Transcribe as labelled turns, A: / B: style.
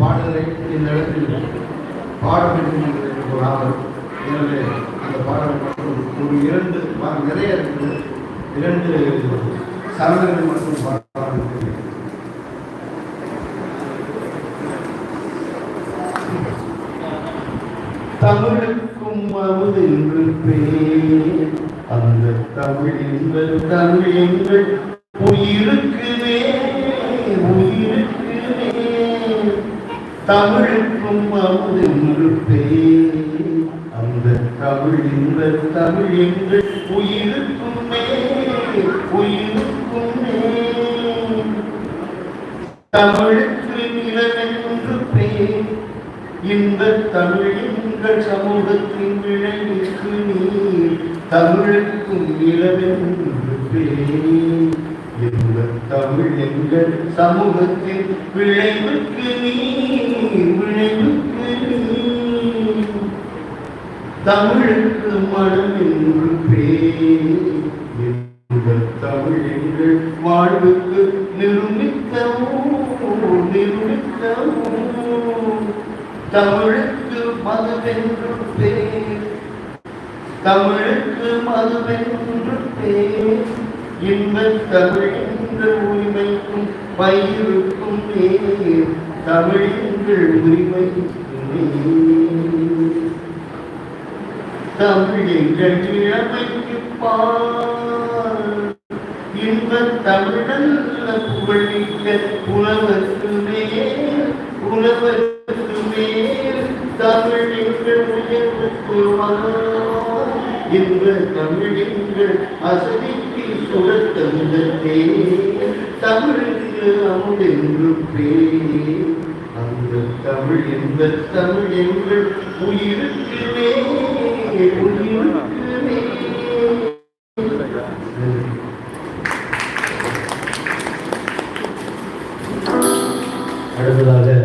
A: பாடலை இந்த இடத்தில் எனவே அந்த ஒரு இரண்டு நிறைய இரண்டு சரணங்கள் தமிழுக்கும் அவது அந்த தமிழ் எங்கள் தமிழ் எங்கள் உயிருக்கு தமிழுக்கும் அமுதே அந்த தமிழ் இந்த தமிழ் என்று உயிருக்கும் உயிருக்கும் தமிழுக்கு நிலவென்று பேர் இந்த தமிழ் சமூகத்தின் விளைவுக்கு நீர் தமிழுக்கும் நிலவென்று தமிழ் எங்கள் சமூகத்தில் விளைவுக்கு நீ விளைவுக்கு தமிழுக்கு மனம் என்று பேர் தமிழ் எங்கள் வாழ்வுக்கு நிரூபித்தவோ நிரூபித்தவோ தமிழுக்கு மதுவென்று பேர் தமிழுக்கு மதுவென்று பேர் இன்பத் தமிழின்ற உரிமைக்கும் பயிருக்கும் நீர் தமிழிங்கள் உரிமை தமிழிங்கள் இழமைக்கு பார் இன்பத் தமிழல்ல புகழிக்க புலவர்க்கு மேல் புலவர்க்கு மேல் தமிழிங்கள் உயர்வு கொள்வார் இன்று தமிழின்று அசதிக்கு சுகத்தந்த தமிழுக்கு அமுதென்று பேரே அந்த தமிழ் என்ற தமிழ் எங்கள் உயிருக்கு உயிருக்கு அடுத்ததாக